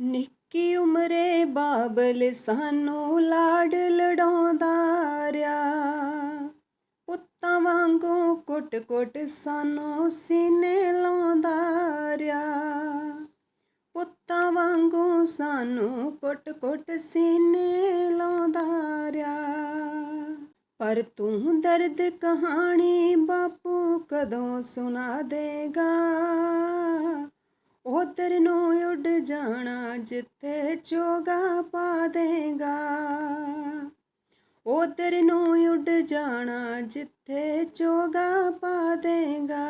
ਨਿੱਕੀ ਉਮਰੇ ਬਾਬਲ ਸਾਨੂੰ ਲਾਡ ਲਡਾਉਂਦਾ ਰਿਆ ਪੁੱਤਾਂ ਵਾਂਗੂ ਕੁੱਟ-ਕੁੱਟ ਸਾਨੂੰ ਸੀਨੇ ਲਾਉਂਦਾ ਰਿਆ ਪੁੱਤਾਂ ਵਾਂਗੂ ਸਾਨੂੰ ਕੁੱਟ-ਕੁੱਟ ਸੀਨੇ ਲਾਉਂਦਾ ਰਿਆ ਪਰ ਤੂੰ ਦਰਦ ਕਹਾਣੀ ਬਾਪੂ ਕਦੋਂ ਸੁਣਾ ਦੇਗਾ? ਉਧਰ ਨੂੰ ਉੱਡ ਜਾਣਾ, ਜਿੱਥੇ ਚੋਗਾ ਪਾ ਦੇਗਾ। ਉਧਰ ਨੂੰ ਉੱਡ ਜਾਣਾ, ਜਿੱਥੇ ਚੋਗਾ ਪਾ ਦੇਗਾ।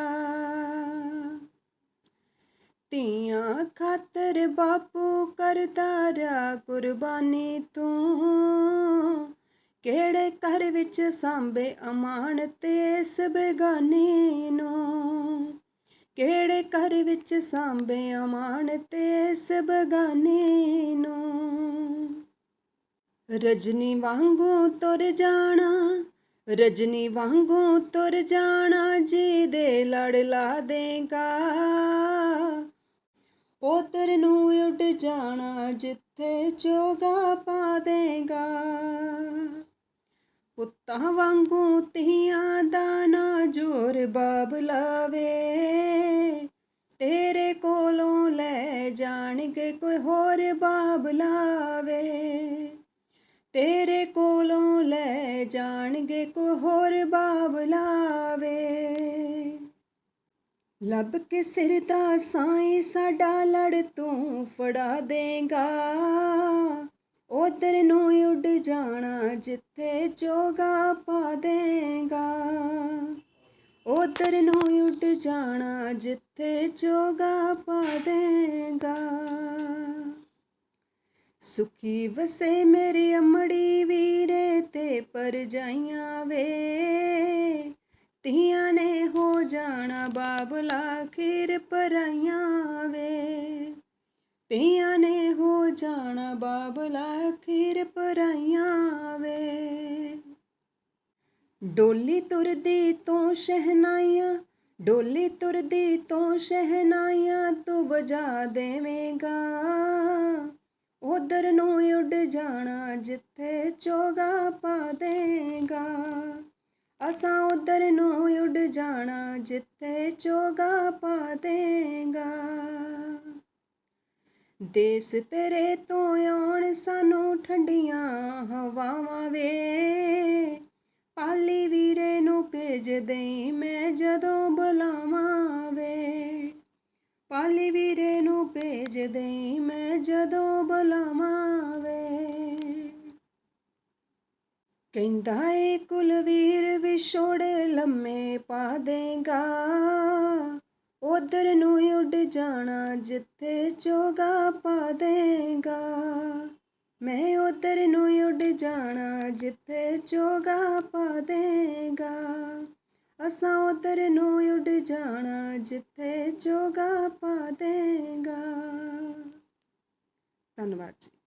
ਧੀਆਂ ਖਾਤਰ ਬਾਪੂ ਕਰਦਾ ਰਿਆ, ਕੁਰਬਾਨੀ ਤੂੰ ਕਿਹੜੇ ਘਰ ਵਿੱਚ ਸਾਂਭੇ ਅਮਾਨਤ ਇਸ ਬੇਗਾਨੀ ਨੂੰ? ਕਿਹੜੇ ਘਰ ਵਿੱਚ ਸਾਂਭੇ ਅਮਾਨਤ ਇਸ ਬੇਗਾਨੀ ਨੂੰ? ਰਜਨੀ ਵਾਂਗੂ ਤੁਰ ਜਾਣਾ, ਰਜਨੀ ਵਾਂਗੂ ਤੁਰ ਜਾਣਾ, ਜੀ ਦੇ ਲੜ ਲਾ ਦੇਗਾ। ਉਧਰ ਨੂੰ ਉੱਡ ਜਾਣਾ, ਜਿੱਥੇ ਚੋਗਾ ਪਾ ਦੇਗਾ। ਪੁੱਤਾਂ ਵਾਂਗੂ ਧੀਆਂ ਦਾ ਨਾ ਜੋਰ ਬਾਬ ਲਾਵੇ। ਤੇਰੇ ਕੋਲੋਂ ਲੈ ਜਾਣਗੇ ਕੋਈ ਹੋਰ ਬਾਬ ਲਾਵੇ। ਤੇਰੇ ਕੋਲੋਂ ਲੈ ਜਾਣਗੇ ਕੋਈ ਹੋਰ ਬਾਬ ਲਾਵੇ। ਲੱਭ ਕੇ ਸਿਰ ਦਾ ਸਾਈ ਸਾਡਾ ਲੜ ਤੂੰ ਫੜਾ ਦੇਗਾ। ਉਧਰ ਨੂੰ ਉੱਡ ਜਾਣਾ, ਜਿੱਥੇ ਚੋਗਾ ਪਾ ਦੇਗਾ। ਉਧਰ ਨੂੰ ਉੱਡ ਜਾਣਾ, ਜਿੱਥੇ ਚੋਗਾ ਪਾ ਦੇਗਾ। ਸੁਖੀ ਵਸੇ ਮੇਰੇ ਅਮੜੀ ਵੀਰੇ ਤੇ ਪਰਜਾਈਆਂ ਵੇ। ਧੀਆਂ ਨੇ ਹੋ ਜਾਣਾ ਬਾਬਲਾ ਖੀਰ ਪਰਾਈਆਂ ਬਾਬਲਾ ਖੀਰ ਪਰਾਈਆਂ ਵੇ। ਡੋਲੀ ਤੁਰਦੀ ਤੋਂ ਸ਼ਹਿਨਾਈਆਂ, ਡੋਲੀ ਤੁਰਦੀ ਤੋਂ ਸ਼ਹਿਨਾਈਆਂ ਤੂੰ ਵਜਾ ਦੇਵੇਂਗਾ। ਉਧਰ ਨੂੰ ਉੱਡ ਜਾਣਾ ਜਿੱਥੇ ਚੋਗਾ ਪਾ ਦੇਗਾ। ਅਸਾਂ ਉਧਰ ਨੂੰ ਉੱਡ ਜਾਣਾ ਜਿੱਥੇ ਚੋਗਾ ਪਾ ਦੇਗਾ। ਦੇਸ ਤੇਰੇ ਤੋਂ ਆਉਣ ਸਾਨੂੰ ਠੰਡੀਆਂ ਹਵਾਵਾਂ ਵੇ। ਪਾਲੀ ਵੀਰੇ ਨੂੰ ਭੇਜ ਦਈ ਮੈਂ ਜਦੋਂ ਬੁਲਾਵਾਂ ਵੇ। ਪਾਲੀ ਵੀਰੇ ਨੂੰ ਭੇਜ ਦਈ ਮੈਂ ਜਦੋਂ ਬੁਲਾਵਾਂ ਵੇ। ਕਹਿੰਦਾ ਏ ਕੁਲਵੀਰ ਵਿਛੋੜ ਲੰਮੇ ਪਾ ਦੇਗਾ। ਉਧਰ ਨੂੰ ਉੱਡ ਜਾਣਾ, ਜਿੱਥੇ ਚੋਗਾ ਪਾ ਦੇਗਾ। ਮੈਂ ਉਧਰ ਨੂੰ ਉੱਡ ਜਾਣਾ, ਜਿੱਥੇ ਚੋਗਾ ਪਾ ਦੇਗਾ। ਅਸਾਂ ਉਧਰ ਨੂੰ ਉੱਡ ਜਾਣਾ, ਜਿੱਥੇ ਚੋਗਾ ਪਾ ਦੇਗਾ। ਧੰਨਵਾਦ ਜੀ।